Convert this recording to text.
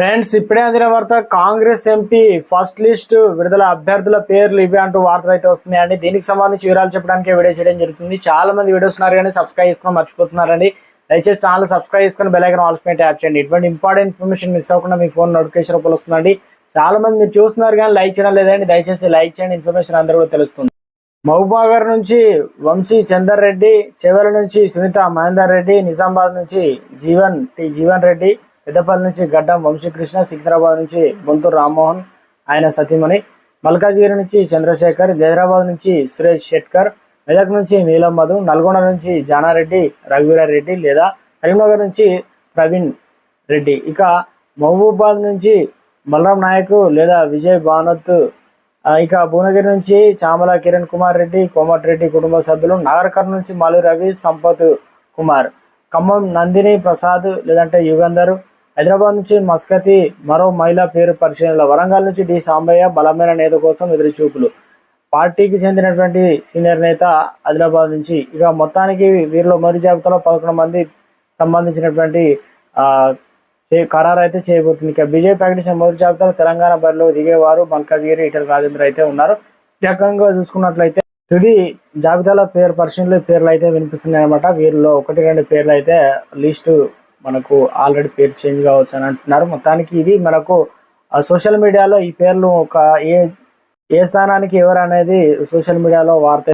Friends ఇప్పుడే అందిన వార్త కాంగ్రెస్ ఎంపీ ఫస్ట్ లిస్ట్ విడుదల అభ్యర్థుల పేర్లు ఇవి అంటూ వార్తలు అయితే వస్తున్నాయండి. దీనికి సంబంధించి వివరాలు చెప్పడానికి వీడియో చేయడం జరుగుతుంది. చాలా మంది వీడియోస్ ఉన్నారు కానీ సబ్స్క్రైబ్ చేసుకుని మర్చిపోతున్నారండి. దయచేసి ఛానల్ సబ్స్క్రైబ్ చేసుకుని బెలైకన్ ఆల్స్ ఆల్ యాప్ చేయండి. ఇటువంటి ఇంపార్టెంట్ ఇన్ఫర్మేషన్ మిస్ అవ్వకుండా మీ ఫోన్ నోటిఫికేషన్ రూపంలో వస్తుందండి. చాలా మంది మీరు చూస్తున్నారు కానీ లైక్ చేయడం లేదండి. దయచేసి లైక్ చేయండి. ఇన్ఫర్మేషన్ అందరూ కూడా తెలుస్తుంది. మహబూబాగర్ నుంచి వంశీ చందర్ రెడ్డి చెవెల నుంచి సునీత మహేందర్ రెడ్డి నిజామాబాద్ నుంచి జీవన్ టి జీవన్ రెడ్డి పెద్దపల్లి నుంచి గడ్డం వంశీకృష్ణ సికింద్రాబాద్ నుంచి బొంతూరు రామ్మోహన్ ఆయన సతీమణి మల్కాజ్గిరి నుంచి చంద్రశేఖర్ హైదరాబాద్ నుంచి సురేష్ షెట్కర్ మెదక్ నుంచి నీలం మధు నల్గొండ నుంచి జానారెడ్డి రఘువీరారెడ్డి లేదా కరీంనగర్ నుంచి ప్రవీణ్ రెడ్డి. ఇక మహబూబాద్ నుంచి బలరాం నాయక్ లేదా విజయ్ భానత్ ఇక భువనగిరి నుంచి చామల కిరణ్ కుమార్ రెడ్డి కోమటిరెడ్డి కుటుంబ సభ్యులు నాగర్కర్ నుంచి మలు రవి సంపత్ కుమార్. ఖమ్మం నందిని ప్రసాద్ లేదంటే యుగంధర్. హైదరాబాద్ నుంచి మస్కతి మరో మహిళా పేరు పరిశీలనలో వరంగల్ నుంచి డి సాంబయ్య బలమైన నేత కోసం ఎదురు చూపులు పార్టీకి చెందినటువంటి సీనియర్ నేత ఆదిలాబాద్ నుంచి. ఇక మొత్తానికి వీరిలో మొదటి జాబితాలో పదకొండు మంది సంబంధించినటువంటి చే- ఖరారు అయితే చేయబోతుంది. ఇక బీజేపీ ప్రకటించిన మొదటి జాబితాలో తెలంగాణ బరిలో దిగేవారు మల్కాజ్గిరి ఇటల్ రాజేంద్ర అయితే ఉన్నారు. ఈ రకంగా చూసుకున్నట్లయితే తుది జాబితాలో పేరు పరిశీలనలు పేర్లు అయితే వినిపిస్తున్నాయి అనమాట వీరిలో ఒకటి రెండు పేర్లు అయితే లిస్టు మనకు ఆల్రెడీ పేరు చేంజ్ కావచ్చు అని అంటున్నారు. మొత్తానికి ఇది మనకు సోషల్ మీడియాలో ఈ పేర్లు ఒక ఏ ఏ స్థానానికి ఎవరు అనేది సోషల్ మీడియాలో వార్త